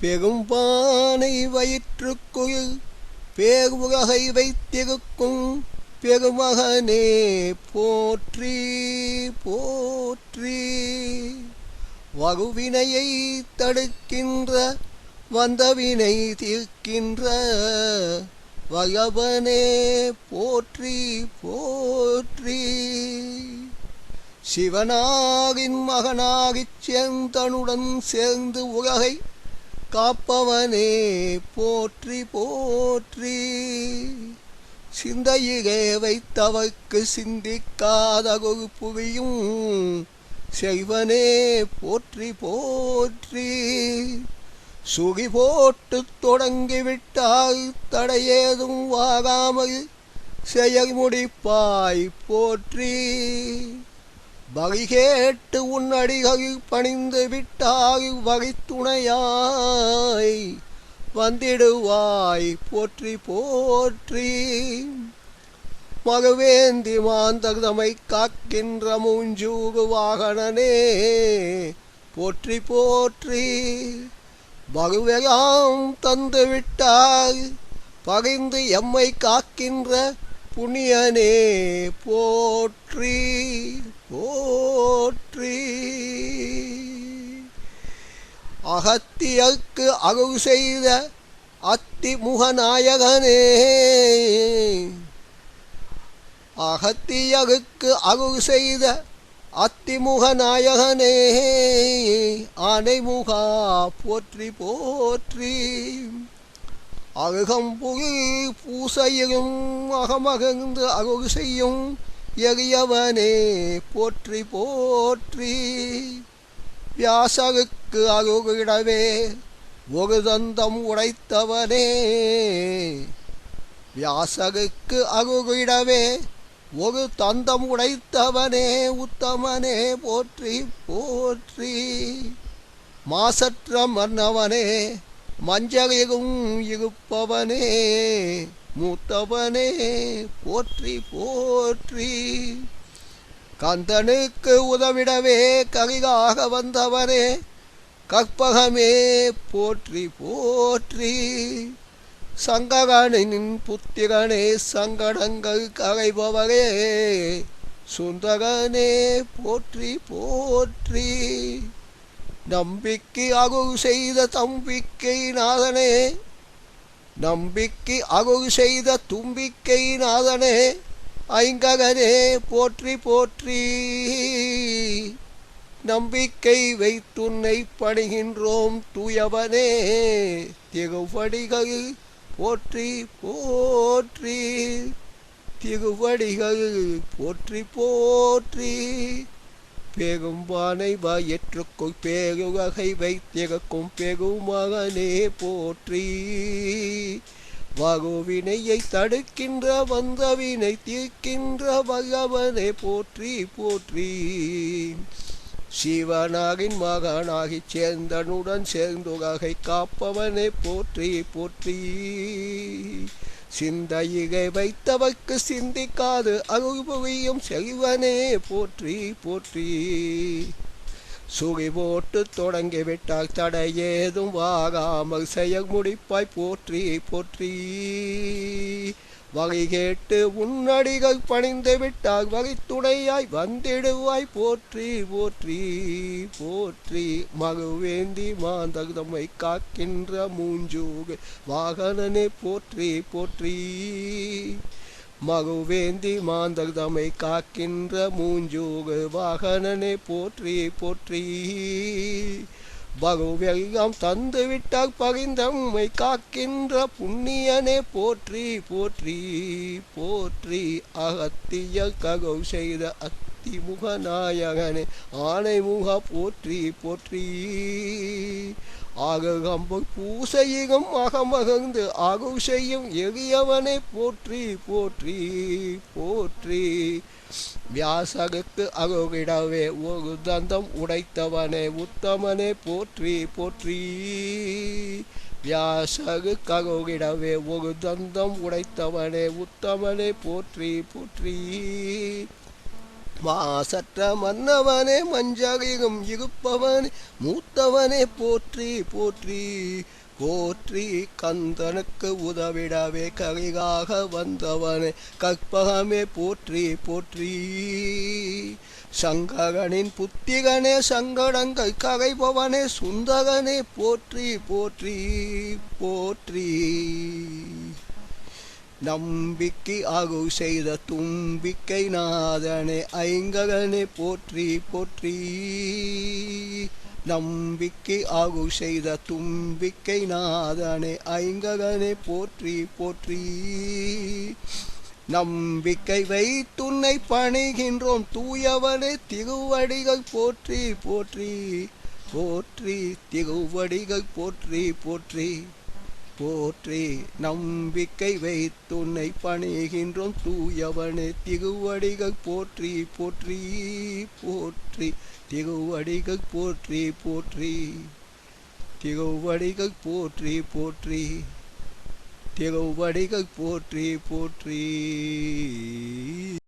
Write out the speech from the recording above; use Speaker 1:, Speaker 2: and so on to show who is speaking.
Speaker 1: பெரும்பானை வயிற்றுக்குள் பேருலகை வைத்திருக்கும் பெருமகனே போற்றி போற்றி. வகுவினையை தடுக்கின்ற வந்தவினை தீர்க்கின்ற வயவனே போற்றி போற்றி. சிவனாகின் மகனாகிச் சேர்ந்தனுடன் சேர்ந்து உலகை காப்பவனே போற்றி போற்றி. சிந்தையிலே வைத்தவர்க்கு சிந்திக்காத ஒரு புவியும் செய்வனே போற்றி போற்றி. சுகி போட்டு தொடங்கிவிட்டால் தடையேதும் வாகாமல் செயல் முடிப்பாய் போற்றி. வகை கேட்டு உன் அடிகளில் பணிந்து விட்டால் வகைத்துணையாய் வந்திடுவாய் போற்றி போற்றி. மகவேந்தி மாந்தகமை காக்கின்ற மூஞ்சூகு வாகனனே போற்றி போற்றி. பகுவெல்லாம் தந்து விட்டாய் பகைந்து எம்மை காக்கின்ற புண்ணியனே போற்றி. போற்றி. அகத்தியக்கு அகவு செய்த அத்திமுகநாயகனே. அகத்தியகுக்கு அகவு செய்த அத்திமுக நாயகனே ஆனைமுகா போற்றி போற்றி. அருகம்புகில் பூசையும் அகமகந்து அகவு செய்யும் எளியவனே போற்றி போற்றி. வியாசருக்கு அருகிடவே ஒரு தந்தம் உடைத்தவனே. வியாசருக்கு அருகிடவே ஒரு தந்தம் உடைத்தவனே. உத்தமனே போற்றி போற்றி. மாசற்ற மன்னவனே மஞ்சளிலும் இருப்பவனே. மூத்தவனே போற்றி போற்றி. கந்தனுக்கு உதவிடவே கரிகாக வந்தவனே கற்பகமே போற்றி போற்றி. சங்ககனின் புத்திரனே சங்கடங்கள் கரைபவரே சுந்தரனே போற்றி போற்றி. நம்பிக்கை அருள் செய்த தம்பிக்கை நாதனே நம்பிக்கை அகு செய்த தும்பிக்கை நாதனே ஐங்ககனே போற்றி போற்றி. நம்பிக்கை வைத்துன்னை பணிகின்றோம் தூயவனே திகுவடிகள் போற்றி போற்றி. திகுவடிகள் போற்றி போற்றி. பெரும்பானை வாயற்றுக்குள் பேருவகை வைத்திருக்கும் பெருமகனே போற்றி. வகுவினையை தடுக்கின்ற வந்தவினை தீர்க்கின்ற வல்லவனை போற்றி போற்றி. சிவனாகின் மகனாகி சேர்ந்தனுடன் சேர்ந்துகை காப்பவனை போற்றி போற்றி. சிந்தையிகை வைத்தவர்க்கு சிந்திக்காது அருள் செல்வனே போற்றி போற்றி. சுகி போட்டு தொடங்கிவிட்டால் தடையேதும் வாகாமல் செயல் முடிப்பாய் போற்றி போற்றி. வகை கேட்டு உன்னடிகள் பணிந்து விட்டால் வகை துணையாய் வந்திடுவாய். போற்றி போற்றி போற்றி மகுவேந்தி மாந்தகமை காக்கின்ற மூஞ்சூகு. வாகனனே போற்றி போற்றி மகுவேந்தி மாந்தகமை காக்கின்ற மூஞ்சூகு. வாகனனே போற்றி போற்றி பகுவெல்லாம் தந்துவிட்டால் விட்டால் பகிந்தம்மை காக்கின்ற புண்ணியனே. போற்றி போற்றி போற்றி அகத்திய ககௌ செய்த திமுக நாயகனே ஆணைமுக போற்றி போற்றி. ஆகம்பு பூசையிகம் அகமகந்து அகுஷையும் எளியவனை போற்றி போற்றி போற்றி. வியாசகுக்கு அகோகிடவே ஒரு தந்தம் உடைத்தவனே உத்தமனே போற்றி போற்றி. வியாசகு கருகிடவே ஒரு தந்தம் உடைத்தவனே உத்தமனே போற்றி போற்றி. மாசற்ற மன்னவனே மஞ்சகம் இருப்பவனே மூத்தவனே போற்றி போற்றி போற்றி கந்தனுக்கு உதவிடவே கரிகாக வந்தவனே கற்பகமே போற்றி போற்றி. சங்கரனின் புத்திகனே சங்கடங்கள் கரைபவனே சுந்தகனே போற்றி போற்றி போற்றி. நம்பிக்கை ஆகு செய்த தும்பிக்கை நாதனே ஐங்ககனே போற்றி போற்றி. நம்பிக்கை ஆகு செய்த தும்பிக்கை நாதனே ஐங்ககனே போற்றி போற்றி. நம்பிக்கை வைத்துன்னை பணிகின்றோம் தூயவனே திருவடிகள் போற்றி போற்றி. போற்றி திருவடிகள் போற்றி போற்றி. போற்றி நம்பிக்கை வைத்துன்னை பணிகின்றோம். தூயவனே திருவடிகள் போற்றி போற்றி போற்றி. திருவடிகள் போற்றி போற்றி. திருவடிகள் போற்றி போற்றி. திருவடிகள் போற்றி போற்றி.